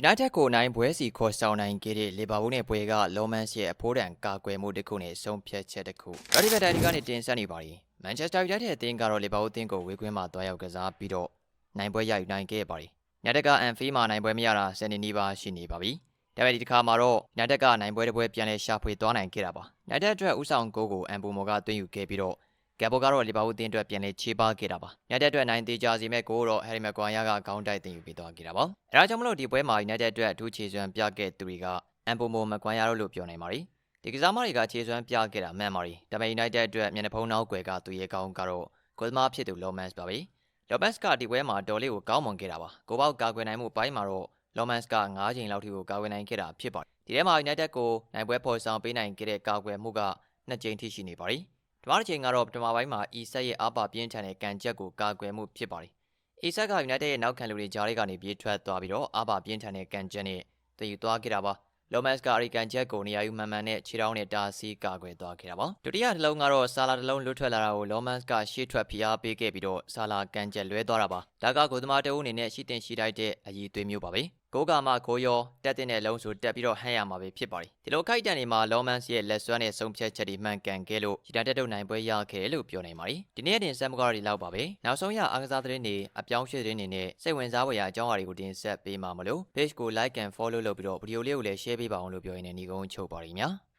United ကိုနိုင်ပွဲစီခေါ်ဆောင်နိုင်ခဲ့တဲ့လီဗာပူးနဲ့ပွဲကလောမန်စ်ရဲ့အဖိုးတန်ကာကွယ်မှုတစ်ခုနဲ့ဆုံးဖြတ်ချက်တစ်ခု။ရာဒီဗက်တိုင်ကနေတင်ဆက်နေပါပြီ။ Manchester United ရဲ့အသင်းကတော့လီဗာပူးအသင်းကိုဝေကွင်းမှာတွားရောက်ကစားပြီးတော့နိုင်ပွဲရယူနိုင်ခဲ့ပါပြီ။ညတကအန်ဖီမှာနိုင်ပွဲမရတာစနေနေ့ပါရှိနေပါပြီ။ဒါပေမဲ့ဒီတစ်ခါမှာတော့ညတကနိုင်ပွဲတစ်ပွဲပြန်လဲရှာဖွေသွားနိုင်ခဲ့တာပါ။ညတက်အတွက်ဥဆောင်ကိုကိုအန်ပူမော်ကသွင်းယူခဲ့ပြီးတော့ ကက်ဘောကတော့လီဗာပူးအသင်းအတွက်ပြန်လဲချေပခဲ့တာပါ။ညတက်အတွက်နိုင်သေးကြစီမဲ့ကိုတော့ဟယ်ရီမက်ကွန်ယာကခေါင်းတိုက်တင်ယူပေးသွားခဲ့တာပါ။အဲဒါကြောင့်မလို့ဒီပွဲမှာ United အတွက်အထူးခြေစွမ်းပြခဲ့သူတွေကအန်ပူမိုမကွန်ယာတို့လို့ပြောနိုင်ပါတယ်။ဒီကစားမတွေကခြေစွမ်းပြခဲ့တာမှန်ပါတယ်။ဒါပေမဲ့ United အတွက်မျက်နှာဖုံးနောက်ွယ်ကသူရဲ့ကောင်းကတော့ဂိုးသမားဖြစ်သူ Lomans ပါပဲ။ Lomans ကဒီပွဲမှာဒေါ်လေးကိုကောင်းမွန်ခဲ့တာပါ။ကိုပေါက်ကာကွယ်နိုင်မှုပိုင်းမှာတော့ Lomans က9ချိန်လောက်ထိကိုကာကွယ်နိုင်ခဲ့တာဖြစ်ပါတယ်။ဒီထဲမှာ United ကိုနိုင်ပွဲဖော်ဆောင်ပေးနိုင်ခဲ့တဲ့ကာကွယ်မှုက2ချိန်ထိရှိနေပါတ ယ်။ဒီမှာတစ်ချိန်ကတော့ပထမပိုင်းမှာ Isak ရဲ့အားပါပြင်းထန်တဲ့ကန်ချက်ကိုကာကွယ်မှုဖြစ်ပါတယ်။ Isak က United ရဲ့နောက်ခံလူတွေကြားထဲကနေပြေးထွက်သွားပြီးတော့အားပါပြင်းထန်တဲ့ကန်ချက်နဲ့တည်ယူသွားခဲ့တာပါ။ Lomans ကအရီကန်ချက်ကိုနေရာယူမှန်မှန်နဲ့ခြေထောက်နဲ့တားဆီးကာကွယ်သွားခဲ့တာပါ။ဒုတိယတစ်လုံးကတော့ဆာလာတစ်လုံးလွတ်ထွက်လာတာကို Lomans ကရှေ့ထွက်ဖိအားပေးခဲ့ပြီးတော့ဆာလာကန်ချက်လွဲသွားတာပါ။ဒါကဂိုသမားတအုပ်အနေနဲ့ရှိတင်ရှိတိုက်တဲ့အည်သွေးမျိုးပါပဲ။ ကိုကမှကိုရောတက်တဲ့လုံးဆိုတက်ပြီးတော့ဟန်ရမှာပဲဖြစ်ပါတယ်။ဒီလိုခိုက်တန်တွေမှာ Lomans ရဲ့လက်စွမ်းနဲ့ဆုံးဖြတ်ချက်တွေမှန်ကန်ခဲ့လို့ United တို့နိုင်ပွဲရခဲ့တယ်လို့ပြောနိုင်ပါတယ်။ဒီနေ့တင်ဆက်မကားတွေလောက်ပါပဲ။နောက်ဆုံးရအားကစားသတင်းတွေအပြောင်းရွှေ့သတင်းတွေနဲ့စိတ်ဝင်စားဖွယ်ရာအကြောင်းအရာတွေကိုတင်ဆက်ပေးမှာမလို့ page ကို like and follow လုပ်ပြီးတော့ဗီဒီယိုလေးကိုလည်း share ပေးပါအောင်လို့ပြောရင်းနဲ့ညီကုန်းချုပ်ပါရည်များ။